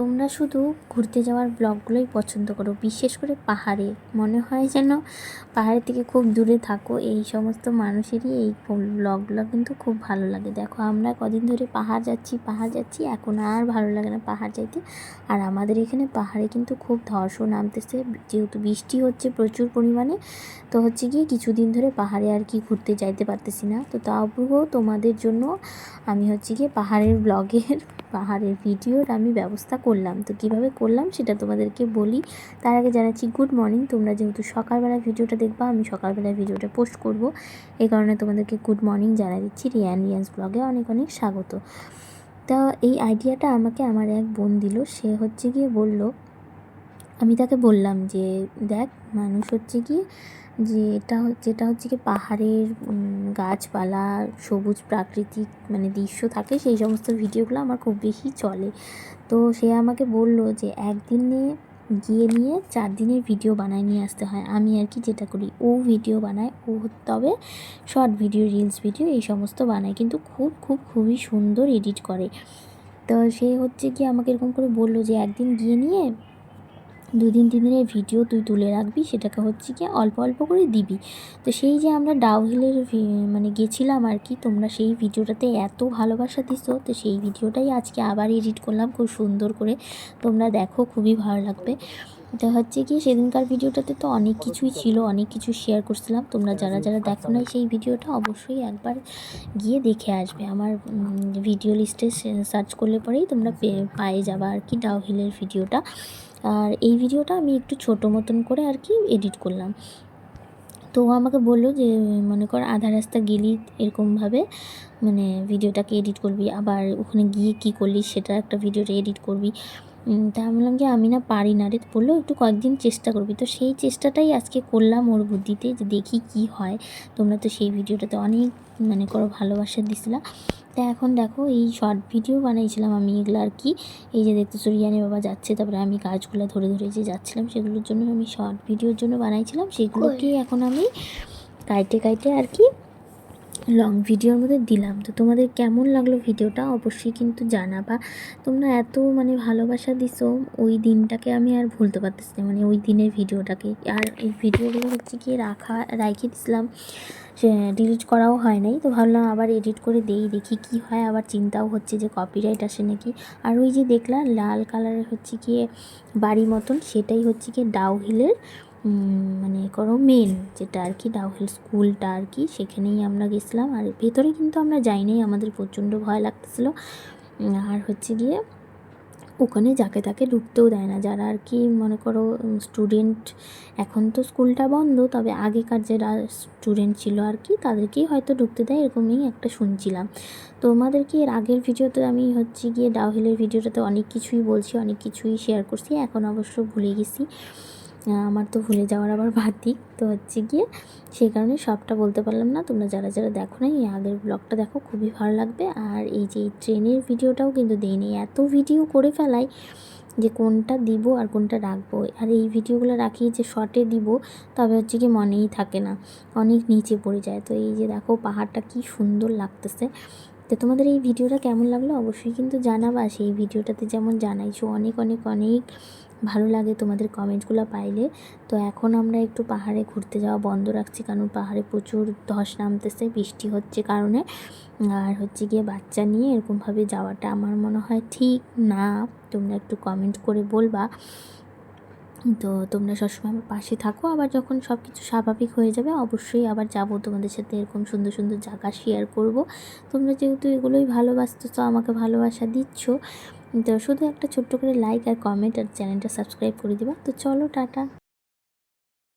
তোমরা শুধু ঘুরতে যাওয়ার ব্লগগুলোই পছন্দ করো, বিশেষ করে পাহাড়ে। মনে হয় যেন পাহাড়ের থেকে খুব দূরে থাকো, এই সমস্ত মানুষেরই এই ব্লগগুলো কিন্তু খুব ভালো লাগে। দেখো, আমরা কদিন ধরে পাহাড় যাচ্ছি পাহাড় যাচ্ছি, এখন আর ভালো লাগে না পাহাড় যাইতে। আর আমাদের এখানে পাহাড়ে কিন্তু খুব ধর্ষ নামতেছে, যেহেতু বৃষ্টি হচ্ছে প্রচুর পরিমাণে, তো হচ্ছে গিয়ে কিছুদিন ধরে পাহাড়ে আর কি ঘুরতে যাইতে পারতেছি না। তো তাও তোমাদের জন্য আমি হচ্ছে গিয়ে পাহাড়ের ব্লগের, পাহাড়ের ভিডিওর আমি ব্যবস্থা করলাম। তো কীভাবে করলাম সেটা তোমাদেরকে বলি। তার আগে জানাচ্ছি গুড মর্নিং তোমরা যেহেতু সকালবেলা ভিডিওটা দেখবা, আমি সকালবেলা ভিডিওটা পোস্ট করব। এই কারণে তোমাদেরকে গুড মর্নিং জানা দিচ্ছি। রিয়ান রিয়ান্স ব্লগে অনেক অনেক স্বাগত। তা এই আইডিয়াটা আমাকে আমার এক বোন দিল। সে হচ্ছে গিয়ে বলল আমি তাকে বললাম যে, দেখ, মানুষ হচ্ছে কি, যে এটা হচ্ছে যেটা হচ্ছে কি পাহাড়ের গাছপালা, সবুজ প্রাকৃতিক মানে দৃশ্য থাকে, সেই সমস্ত ভিডিওগুলো আমার খুব বেশি চলে। তো সে আমাকে বলল যে, একদিনে গিয়ে নিয়ে চার দিনের ভিডিও বানায় নিয়ে আসতে হয়। আমি আর কি যেটা করি, ও ভিডিও বানায়, ও তবে শর্ট ভিডিও, রিলস ভিডিও, এই সমস্ত বানায়, কিন্তু খুব খুব, খুবই সুন্দর এডিট করে। তো সে হচ্ছে কি আমাকে এরকম করে বলল যে, একদিন গিয়ে নিয়ে দুদিন তিন দিনের ভিডিও তুই তুলে রাখবি, সেটাকে হচ্ছে কি অল্প অল্প করে দিবি। তো সেই যে আমরা ডাউহিলের মানে গেছিলাম আর কি, তোমরা সেই ভিডিওটাতে এত ভালোবাসা দিছো, তো সেই ভিডিওটাই আজকে আবার এডিট করলাম, খুব সুন্দর করে। তোমরা দেখো, খুবই ভালো লাগবে। তো হচ্ছে কি সেদিনকার ভিডিওটাতে তো অনেক কিছুই ছিল, অনেক কিছু শেয়ার করছিলাম। তোমরা যারা যারা দেখো না সেই ভিডিওটা, অবশ্যই একবার গিয়ে দেখে আসবে। আমার ভিডিও লিস্টে সার্চ করলে পরেই তোমরা পেয়ে পায়ে যাবা আর কি, ডাউহিলের ভিডিওটা। আর এই ভিডিওটা আমি একটু ছোটো মতন করে আর কি এডিট করলাম। তো ও আমাকে বলল যে, মনে কর আধা রাস্তা গেলি এরকমভাবে মানে ভিডিওটাকে এডিট করবি, আবার ওখানে গিয়ে কি করলি সেটা একটা ভিডিওটা এডিট করবি। তা আমি বললাম যে আমি না পারি না রে। বলল একটু কয়েকদিন চেষ্টা করবি। তো সেই চেষ্টাটাই আজকে করলাম ওর বুদ্ধিতে যে দেখি কি হয়। তোমরা তো সেই ভিডিওটাতে অনেক মানে করো ভালোবাসা দিছিলা। তা এখন দেখো এই শর্ট ভিডিও বানাইছিলাম আমি এগুলো আর কি। এই যে দেখতেছো রিয়ানি বাবা যাচ্ছে তারপরে আমি গাছগুলো ধরে ধরে যে যাচ্ছিলাম সেগুলোর জন্য আমি শর্ট ভিডিওর জন্য বানাইছিলাম। সেগুলোকে এখন আমি কাইটে কাইটে আর কি লং ভিডিওর মধ্যে দিলাম। তো তোমাদের কেমন লাগল ভিডিওটা অবশ্যই কিন্তু জানাবা। তোমরা এত মানে ভালোবাসা দিছো, ওই দিনটাকে আমি আর ভুলতে পারতেছি না। মানে ওই দিনের ভিডিওটাকে আর এই ভিডিওগুলো হচ্ছে কি রাখা রাইখে দিছিলাম। সে ডিলিট করাও হয় নাই। তো ভাবলাম আবার এডিট করে দেই, দেখি কি হয়। আবার চিন্তাও হচ্ছে যে কপিরাইট আসে নাকি। আর ওই যে দেখলাম লাল কালারের হচ্ছে গিয়ে বাড়ি মতন, সেটাই হচ্ছে গিয়ে ডাউহিলের মানে করো মেন যেটা আর কি ডাউহিল স্কুলটা আর কি, সেখানেই আমরা গেছিলাম। আর ভেতরে কিন্তু আমরা যাইনি, আমাদের প্রচণ্ড ভয় লাগতেছিলো। আর হচ্ছে গিয়ে ওখানে যাকে তাকে ঢুকতেও দেয় না। যারা আর কি মনে করো স্টুডেন্ট এখন তো স্কুলটা বন্ধ, তবে আগেকার যারা স্টুডেন্ট ছিল আর কি, তাদেরকেই হয়তো ঢুকতে দেয়, এরকমই একটা শুনছিলাম। তোমাদেরকে এর আগের ভিডিওতে আমি হচ্ছে গিয়ে ডাউহিলের ভিডিওটাতে অনেক কিছুই বলছি, অনেক কিছুই শেয়ার করছি, এখন অবশ্য ভুলে গেছি। আমার তো ভুলে যাওয়ার আবার ভাতিক তো হচ্ছে গিয়ে সেই কারণে সবটা বলতে পারলাম না। তোমরা যারা যারা দেখো না এই আগের ব্লগটা দেখো, খুবই ভালো লাগবে। আর এই যে ট্রেনের ভিডিওটাও কিন্তু দিইনি। এত ভিডিও করে ফেলাই যে কোনটা দিব আর কোনটা রাখব। আর এই ভিডিওগুলো রাখি যে শর্টে দিব, তবে হচ্ছে কি মনেই থাকে না। অনেক নিচে পড়ে যায়। তো এই যে দেখো, পাহাড়টা কি সুন্দর লাগতেছে। তো তোমাদের এই ভিডিওটা কেমন লাগল অবশ্যই কিন্তু জানাবা। সেই ভিডিওটাতে যেমন জানাইছো, অনেক অনেক অনেক ভালো লাগে তোমাদের কমেন্টগুলো পাইলে। তো এখন আমরা একটু পাহাড়ে ঘুরতে যাওয়া বন্ধ রাখছি, কারণ পাহাড়ে প্রচুর ধস নামতেছে, বৃষ্টি হচ্ছে কারণে। আর হচ্ছে গিয়ে বাচ্চা নিয়ে এরকমভাবে যাওয়াটা আমার মনে হয় ঠিক না। তোমরা একটু কমেন্ট করে বলবা। তো তোমরা সবসময় আমার পাশে থাকো। আবার যখন সব কিছু স্বাভাবিক হয়ে যাবে, অবশ্যই আবার যাব তোমাদের সাথে এরকম সুন্দর সুন্দর জায়গা শেয়ার করব। তোমরা যেহেতু এগুলোই ভালোবাসতেছো, আমাকে ভালোবাসা দিচ্ছ তো শুধু একটা ছোট্ট করে লাইক আর কমেন্ট আর চ্যানেলটা সাবস্ক্রাইব করে দিবা। তো চলো, টাটা।